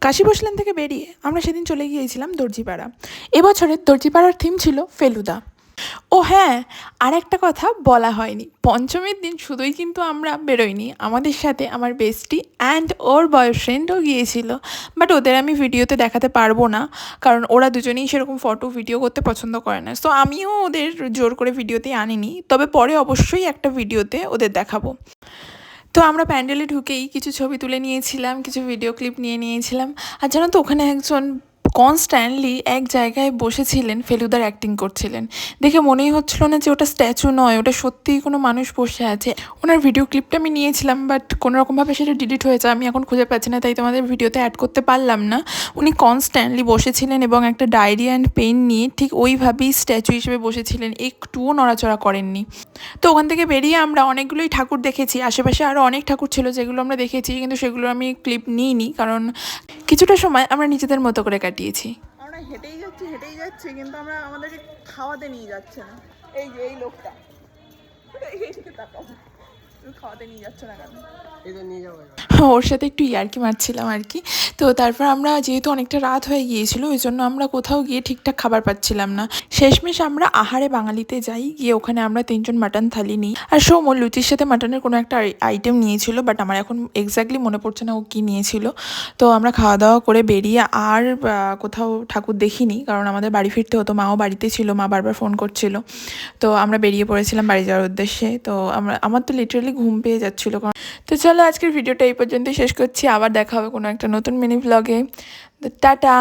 কাশী বসলেন থেকে বেরিয়ে আমরা সেদিন চলে গিয়েছিলাম দর্জিপাড়া। এবছরের দর্জিপাড়ার থিম ছিল ফেলুদা। ও হ্যাঁ আর একটা কথা বলা হয়নি। পঞ্চমীর দিন শুধুই কিন্তু আমরা বেরোইনি। আমাদের সাথে আমার বেস্টি অ্যান্ড ওর বয়ফ্রেন্ডও গিয়েছিল। বাট ওদের আমি ভিডিওতে দেখাতে পারব না। কারণ ওরা দুজনেই সেরকম ফটো ভিডিও করতে পছন্দ করে না। সো আমিও ওদের জোর করে ভিডিওতে আনিনি। তবে পরে অবশ্যই একটা ভিডিওতে ওদের দেখাবো। তো আমরা প্যান্ডেলে ঢুকেই কিছু ছবি তুলে নিয়েছিলাম, কিছু ভিডিও ক্লিপ নিয়ে নিয়েছিলাম। আর জানো তো, ওখানে একজন কনস্ট্যান্টলি এক জায়গায় বসেছিলেন, ফেলুদার অ্যাক্টিং করছিলেন। দেখে মনেই হচ্ছিল না যে ওটা স্ট্যাচু নয়, ওটা সত্যিই কোনো মানুষ বসে আছে। ওনার ভিডিও ক্লিপটা আমি নিয়েছিলাম বাট কোনো রকমভাবে সেটা ডিলিট হয়েছে, আমি এখন খুঁজে পাচ্ছি না, তাই তোমাদের ভিডিওতে অ্যাড করতে পারলাম না। উনি কনস্ট্যান্টলি বসেছিলেন এবং একটা ডায়েরি অ্যান্ড পেন নিয়ে ঠিক ওইভাবেই স্ট্যাচু হিসেবে বসেছিলেন, একটুও নড়াচড়া করেননি। তো ওখান থেকে বেরিয়ে আমরা অনেকগুলোই ঠাকুর দেখেছি, আশেপাশে আরও অনেক ঠাকুর ছিল যেগুলো আমরা দেখেছি, কিন্তু সেগুলো আমি ক্লিপ নিইনি, কারণ কিছুটা সময় আমরা নিজেদের মতো করে কাটিয়েছি আমরা হেঁটেই যাচ্ছি হেঁটেই যাচ্ছি, কিন্তু আমরা আমাদেরকে খাওয়াতে নিয়ে যাচ্ছে না। এই যে, এই লোকটা। এইদিকে তাকাও খাওয়াতে নিয়ে যাচ্ছে না কেন? ওর সাথে একটু ইয়ার্কি মারছিলাম আর কি। তো তারপর আমরা, যেহেতু অনেকটা রাত হয়ে গিয়েছিল, ওই জন্য আমরা কোথাও গিয়ে ঠিকঠাক খাবার পাচ্ছিলাম না। শেষমেশ আমরা আহারে বাঙালিতে যাই, গিয়ে ওখানে আমরা তিনজন মাটন থালি নিই। আর সৌম লুচির সাথে মাটনের কোনো একটা আইটেম নিয়েছিল বাট আমার এখন এক্স্যাক্টলি মনে পড়ছে না ও কী নিয়েছিল। তো আমরা খাওয়া দাওয়া করে বেরিয়ে আর কোথাও ঠাকুর দেখিনি, কারণ আমাদের বাড়ি ফিরতে হতো। মাও বাড়িতে ছিল, মা বারবার ফোন করছিল। তো আমরা বেরিয়ে পড়েছিলাম বাড়ি যাওয়ার উদ্দেশ্যে। তো আমরা, আমার তো লিটারালি ঘুম পেয়ে যাচ্ছিল, কারণ তো চলো আজকের ভিডিওটা এই পর্যন্তই শেষ করছি। আবার দেখা হবে কোনো একটা নতুন মিনি ব্লগে টাটা